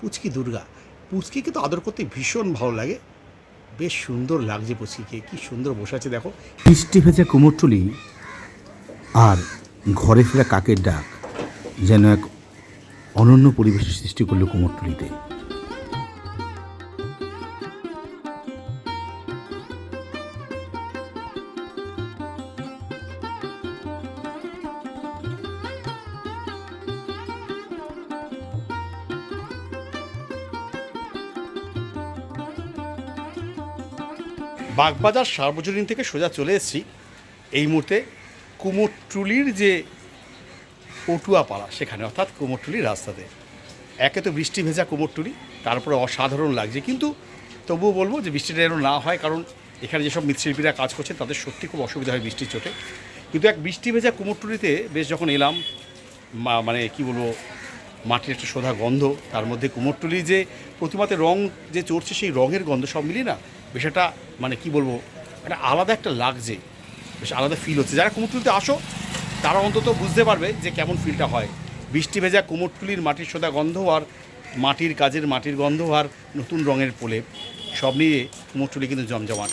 পুচকি দুর্গা। পুচকিকে তো আদর করতে ভীষণ ভালো লাগে। বেশ সুন্দর লাগছে পুচকিকে, কি সুন্দর বসে আছে দেখো। বৃষ্টি ভেজে কুমোরটুলি আর ঘরে ফেরা কাকের ডাক যেন এক অনন্য পরিবেশের সৃষ্টি করল কুমোরটুলিতে বাগবাজার সার্বজনীন থেকে সোজা চলে এসেছি। এই মুহূর্তে কুমোরটুলির যে পটুয়া পাড়া সেখানে অর্থাৎ কুমোরটুলির রাস্তাতে। একে তো বৃষ্টি ভেজা কুমোরটুলি, তারপরে অসাধারণ লাগছে। কিন্তু তবুও বলব যে বৃষ্টিটা যেন না হয়, কারণ এখানে যেসব মৃৎশিল্পীরা কাজ করছে, তাদের সত্যি খুব অসুবিধা হয় বৃষ্টির চোটে। কিন্তু এক বৃষ্টি ভেজা কুমোরটুলিতে বেশ যখন এলাম মানে কি বলব মাটির একটা সোধা গন্ধ, তার মধ্যে কুমোরটুলি যে প্রতিমাতে রং যে চড়ছে, সেই রঙের গন্ধ সব মিলিয়ে না একটা মানে কি বলব, একটা আলাদা একটা লাগছে, বেশ আলাদা ফিল হচ্ছে। যারা কুমোরটুলিতে আসো, তারা অন্তত বুঝতে পারবে যে কেমন ফিলটা হয়। বৃষ্টি ভেজা কুমোরটুলির মাটির সোদা গন্ধ আর মাটির কাজের মাটির গন্ধ আর নতুন রঙের প্রলেপ সব নিয়ে কুমোরটুলি কিন্তু জমজমাট।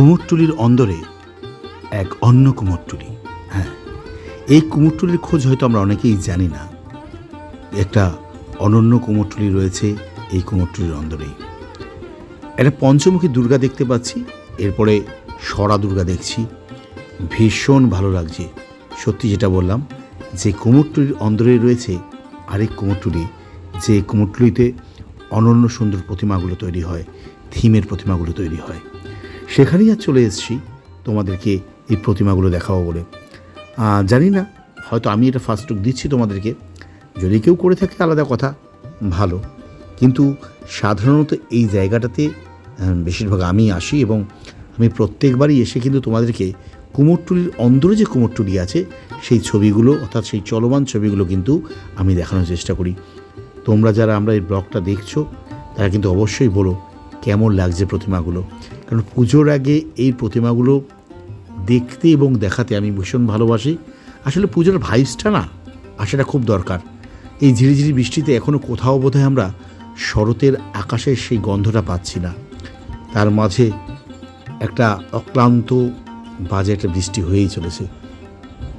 কুমোরটুলির অন্দরে এক অন্য কুমোরটুলি হ্যাঁ। এই কুমোরটুলির খোঁজ হয়তো আমরা অনেকেই জানি না। একটা অনন্য কুমোরটুলি রয়েছে এই কুমোরটুলির অন্দরেই একটা পঞ্চমুখী দুর্গা দেখতে পাচ্ছি, এরপরে সরা দুর্গা দেখছি। ভীষণ ভালো লাগছে, সত্যি যেটা বললাম, যে কুমোরটুলির অন্দরে রয়েছে আরেক কুমোরটুলি, যে কুমোরটুলিতে অনন্য সুন্দর প্রতিমাগুলো তৈরি হয়, থিমের প্রতিমাগুলো তৈরি হয়। সেখানেই আর চলে এসেছি। তোমাদেরকে এই প্রতিমাগুলো দেখাবো বলে। জানি না, হয়তো আমি এটা ফার্স্ট লুক দিচ্ছি তোমাদেরকে। যদি কেউ করে থাকে আলাদা কথা, ভালো। কিন্তু সাধারণত এই জায়গাটাতে বেশিরভাগ আমি আসি এবং আমি প্রত্যেকবারই এসে কিন্তু তোমাদেরকে কুমোরটুলির অন্দরে যে কুমোরটুলি আছে, সেই ছবিগুলো, অর্থাৎ সেই চলমান ছবিগুলো কিন্তু আমি দেখানোর চেষ্টা করি। তোমরা যারা আমরা এই ব্লগটা দেখছ, তারা কিন্তু অবশ্যই বলো, কেমন লাগছে প্রতিমাগুলো? কারণ পুজোর আগে এই প্রতিমাগুলো দেখতে এবং দেখাতে আমি ভীষণ ভালোবাসি। আসলে পুজোর ভাইবসটা না আসাটা খুব দরকার। এই ঝিরিঝিরি বৃষ্টিতে এখনও কোথাও বোধহয় আমরা শরতের আকাশের সেই গন্ধটা পাচ্ছি না। তার মাঝে একটা অক্লান্ত বাজে একটা বৃষ্টি হয়েই চলেছে।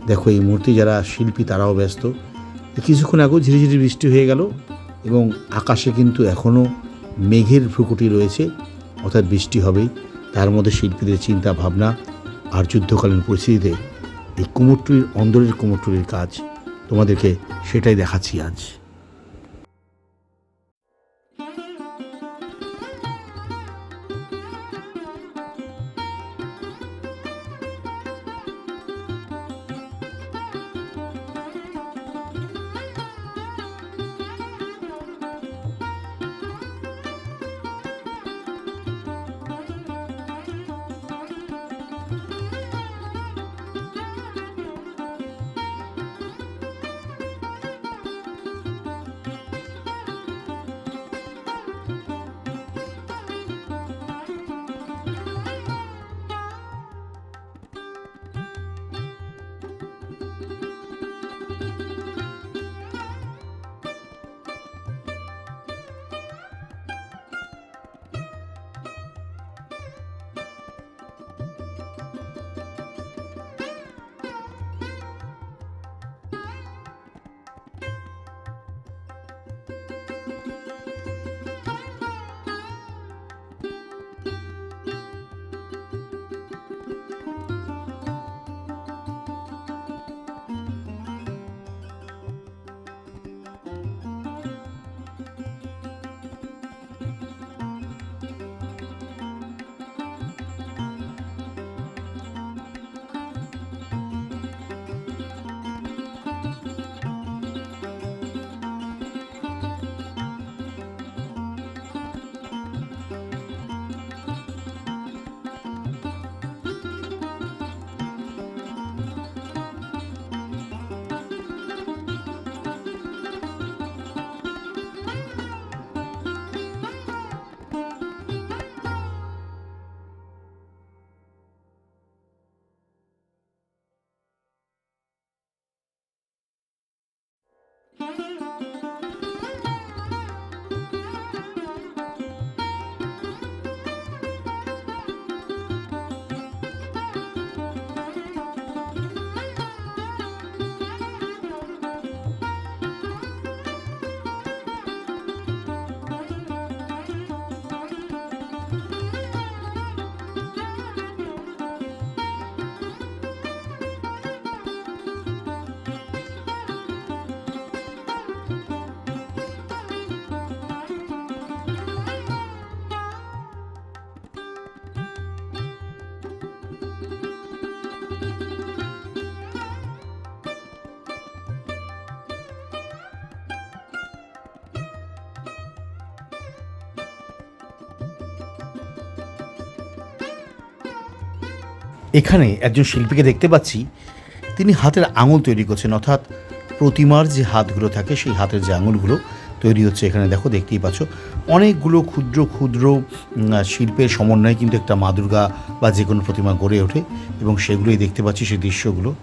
দেখো এই মুহূর্তে যারা শিল্পী তারাও ব্যস্ত। কিছুক্ষণ আগেও ঝিরিঝিরি বৃষ্টি হয়ে গেল এবং আকাশে কিন্তু এখনও মেঘের ভ্রুকুটি রয়েছে। অর্থাৎ বৃষ্টি হবেই, তার মধ্যে শিল্পীদের চিন্তা ভাবনা আর যুদ্ধকালীন পরিস্থিতিতে এই কুমোরটুলির, অন্দরের কুমোরটুলির কাজ তোমাদেরকে সেটাই দেখাচ্ছি আজ। এখানে একজন শিল্পীকে দেখতে পাচ্ছি, তিনি হাতের আঙুল তৈরি করছেন, অর্থাৎ প্রতিমার যে হাতগুলো থাকে, সেই হাতের যে আঙুলগুলো তৈরি হচ্ছে এখানে। দেখো, দেখতেই পাচ্ছ। অনেকগুলো ক্ষুদ্র ক্ষুদ্র শিল্পের সমন্বয়ে কিন্তু একটা মা দুর্গা বা যে কোনো প্রতিমা গড়ে ওঠে এবং সেগুলোই দেখতে পাচ্ছি সেই দৃশ্যগুলো।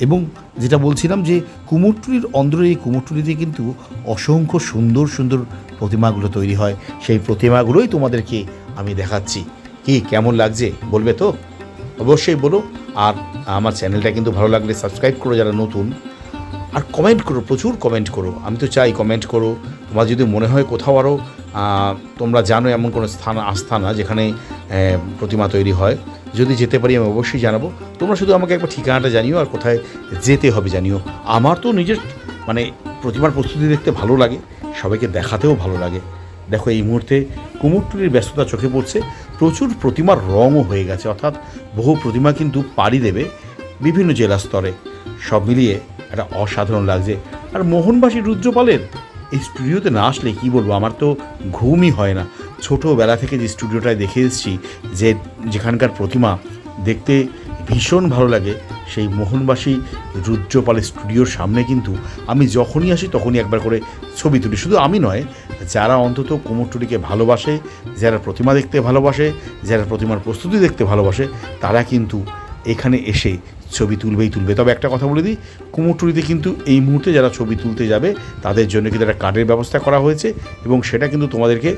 এবং যেটা বলছিলাম যে কুমোরটুলির অন্দরে, এই কুমোরটুলিতে কিন্তু অসংখ্য সুন্দর সুন্দর প্রতিমাগুলো তৈরি হয়। সেই প্রতিমাগুলোই তোমাদেরকে আমি দেখাচ্ছি। কি, কেমন লাগছে? বলবে তো? অবশ্যই বলো আর আমার চ্যানেলটা কিন্তু ভালো লাগলে সাবস্ক্রাইব করো যারা নতুন। আর কমেন্ট করো, প্রচুর কমেন্ট করো। আমি তো চাই কমেন্ট করো। তোমার যদি মনে হয় কোথাও আরও তোমরা জানো এমন কোনো স্থান আস্থানা যেখানে প্রতিমা তৈরি হয়। যদি যেতে পারি আমি অবশ্যই জানাব। তোমরা শুধু আমাকে একবার ঠিকানাটা জানিও আর কোথায় যেতে হবে জানিও। আমার তো নিজের মানে প্রতিমার প্রস্তুতি দেখতে ভালো লাগে। সবাইকে দেখাতেও ভালো লাগে। দেখো এই মুহূর্তে কুমোরটুলির ব্যস্ততা চোখে পড়ছে। প্রচুর প্রতিমার রঙও হয়ে গেছে, অর্থাৎ বহু প্রতিমা কিন্তু পাড়ি দেবে বিভিন্ন জেলা স্তরে। সব মিলিয়ে একটা অসাধারণ লাগছে। আর মোহনবাসী রুদ্রপালের এই স্টুডিওতে না আসলে কী বলব, আমার তো ঘুমই হয় না। ছোটোবেলা থেকে যে স্টুডিওটায় দেখে এসেছি যে যেখানকার প্রতিমা দেখতে ভীষণ ভালো লাগে সেই মোহনবাসী রুদ্রপালের স্টুডিওর সামনে কিন্তু আমি যখনই আসি তখনই একবার করে ছবি তুলি। শুধু আমি নয়, যারা অন্তত কুমোরটুলিকে ভালোবাসে, যারা প্রতিমা দেখতে ভালোবাসে, যারা প্রতিমার প্রস্তুতি দেখতে ভালোবাসে, তারা কিন্তু এখানে এসে ছবি তুলবেই তুলবে। তবে একটা কথা বলে দিই, কুমোরটুলিতে কিন্তু এই মুহূর্তে যারা ছবি তুলতে যাবে, তাদের জন্য কিন্তু একটা কার্ডের ব্যবস্থা করা হয়েছে এবং সেটা কিন্তু তোমাদেরকে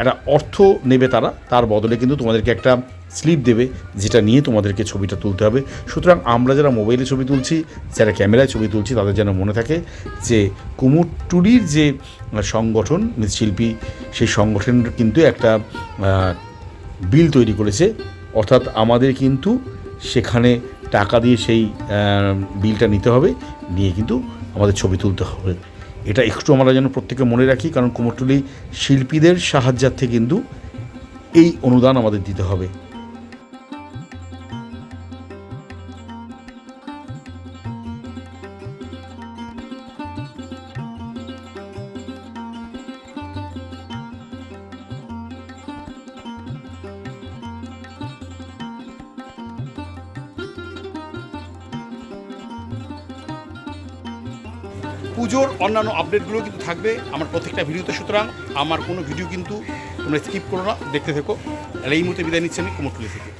একটা অর্থ নেবে তারা, তার বদলে কিন্তু তোমাদেরকে একটা স্লিপ দেবে, যেটা নিয়ে তোমাদেরকে ছবিটা তুলতে হবে। সুতরাং আমরা যারা মোবাইলে ছবি তুলছি, যারা ক্যামেরায় ছবি তুলছি, তাদের যেন মনে থাকে যে কুমোরটুলির যে সংগঠন শিল্পী, সেই সংগঠনের কিন্তু একটা বিল তৈরি করেছে। অর্থাৎ আমাদের কিন্তু সেখানে টাকা দিয়ে সেই বিলটা নিতে হবে, নিয়ে কিন্তু আমাদের ছবি তুলতে হবে। এটা একটু আমরা যেন প্রত্যেকে মনে রাখি, কারণ কুমোরটুলি শিল্পীদের সাহায্যার্থে কিন্তু এই অনুদান আমাদের দিতে হবে। পুজোর অন্যান্য আপডেটগুলো কিন্তু থাকবে আমার প্রত্যেকটা ভিডিওতে। সুতরাং আমার কোনো ভিডিও কিন্তু তোমরা স্কিপ করো না। দেখতে থেকো। এই মুহূর্তে বিদায় নিচ্ছি আমি কুমোরটুলি থেকে।